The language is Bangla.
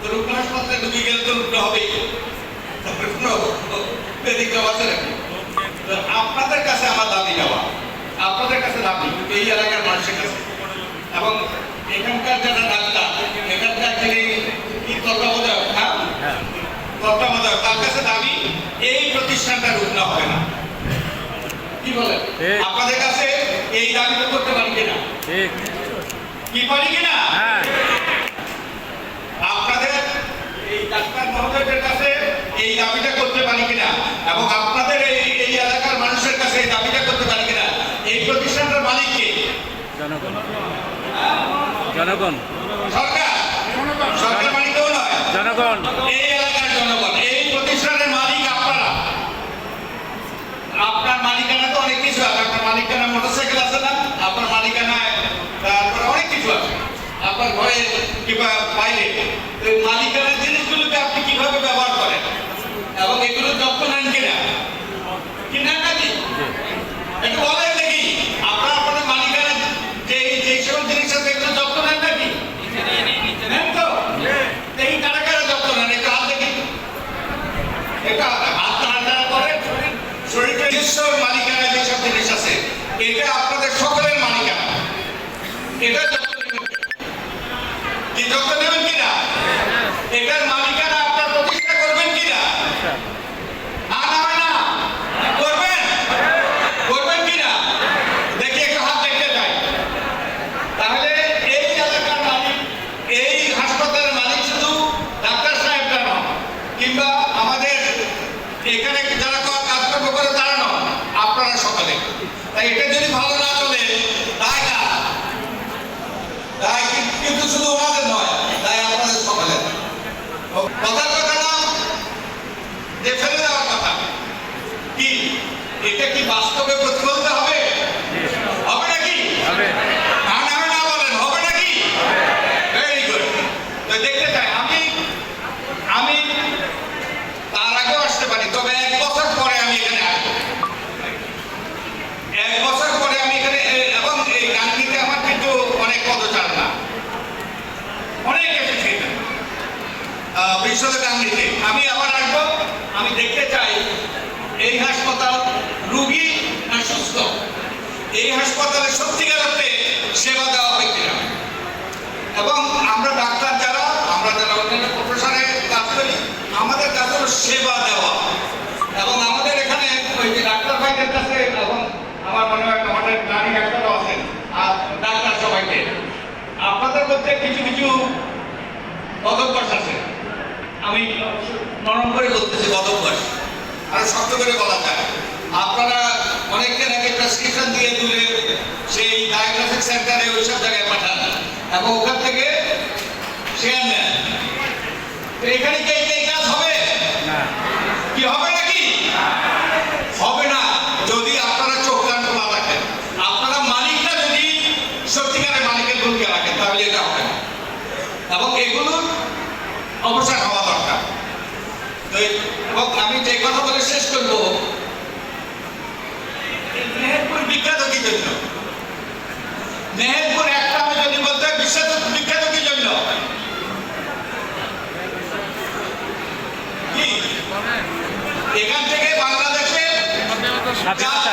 তো হাসপাতালে ঢুকে গেলে তো হবেই। তারপরে কোনো আছে নাকি? আপনাদের কাছে আমার দাবি দেওয়া আপনাদের কাছে দাবি এই এলাকার মানুষের কাছে। এবং এখানকার যারা ডাক্তার এখানকার যিনি কি তত্ত্বাবধায়ক হ্যাঁ? হ্যাঁ। তত্ত্বাবধায়ক তার কাছে দাবি এই প্রতিষ্ঠানটা রুগ্ন হবে না। কি বলেন? আপনাদের কাছে এই দাবিটা করতে পারি কিনা? কি পারি কিনা? হ্যাঁ আপনাদের এই ডাক্তার মহোদয়দের কাছে এই দাবিটা করতে পারি কিনা এবং আপনাদের এই এই এলাকার মানুষের কাছে এই দাবিটা করতে পারি কিনা এই প্রতিষ্ঠানটার মালিক কে জনগণ। জনগণ। জনগণ। এই এলাকার জনগণ। এই প্রতিষ্ঠানের মালিক আপনারা। আপনার মালিকানা তো অনেক কিছু আছে। আপনার মালিকানা মোটরসাইকেল আছে না আপনার মালিকানায় তারপরে অনেক কিছু আছে আপনার ঘরে কিংবা বাইরে তো এই মালিকানার জিনিসগুলোকে আপনি কীভাবে ব্যবহার করেন এবং এগুলো যত্ন নেন কিনা কিনা নাকি একটু বলেন দেখি আপনার আপনাদের মালিকানা যে যে সকল জিনিস আছে এগুলো যত্ন নেন নাকি নেন তো দেখি কারা কারা যত্ন নেন একটু হাত দেখি এটা মালিকানা জিনিস আছে এটা আপনাদের সকলের মালিকানা। এটা যত্ন নেবেন কি যত্ন নেবেন কিনা এটার মালিকানা আপনার প্রতিষ্ঠা করবেন কিনা না না হয় না করবেন করবেন কিনা দেখি একটু হাত দেখতে চাই তাহলে এই এলাকার মালিক এই হাসপাতালের মালিক শুধু ডাক্তার সাহেবরা নয় কিংবা আমাদের এখানে যারা ক- কাজকর্ম করে তারা নয় আপনারা সকালে তাই এটা যদি ভালো না চলে তাই না? তাই কি- কিন্তু শুধু ওনাদের নয় তাই আপনাদের সকালে কথার কথা না যে ফেলে দেওয়ার কথা। কি? এটা কি বাস্তবে প্রতিফলিত হবে? হবে নাকি? হবে। না না না বলেন হবে নাকি? ভেরি গুড তো দেখতে চাই আমি আমি তার আগেও আসতে পারি তবে এক বছর পরে আমি এখানে আসব এক বছর পরে আমি এখানে এ- এবং এই গান্ধীতে আমার কিন্তু অনেক পদচার না অনেক এসেছি এখানে। বিশ্বনাথ গান্ধীতে আমি আবার আসব। আমি দেখতে চাই এই হাসপাতাল রুগী না সুস্থ? এই হাসপাতালে সত্যিকার অর্থে সেবা দেওয়া হয় কিনা? এবং আমরা ডাক্তার যারা, আমরা যারা অন্যান্য প্রফেশনে কাজ করি, আমাদের কাজ হলো সেবা দেওয়া। এবং আমাদের এখানে ওই যে ডাক্তার ভাইদের কাছে এবং আমার মনে হয় আমাদের নারী ডাক্তারও আছেন, আর ডাক্তার সবাইকে। আপনাদের মধ্যে কিছু কিছু পদভ্যাস আছে। আমি নরম করে বলতেছি পদভ্যাস আর শক্ত করে বলা যায়। আপনারা অনেককে নাকি প্রেসক্রিপশন দিয়ে তুলে সেই ডায়াগনস্টিক সেন্টারে ওই সব জায়গায় পাঠান। এবং ওখান থেকে শেয়ার নেন। এখানে কি এই কাজ হবে? না। কি হবে নাকি? হবে না। যদি আপনারা চোখ কান খোলা রাখেন। আপনারা মালিকটা যদি সত্যিকারের মালিকের ভূমিকা রাখেন তাহলে এটা হবে এবং এগুলোর অবসর হওয়া দরকার। আমি যে কথা বলে শেষ করব মেহেরপুর বিখ্যাত কি জন্য? মেহেরপুর একটা আমি যদি বলতে বিশ্বাস বিখ্যাত কি জন্য? এখান থেকে বাংলাদেশের যাত্রা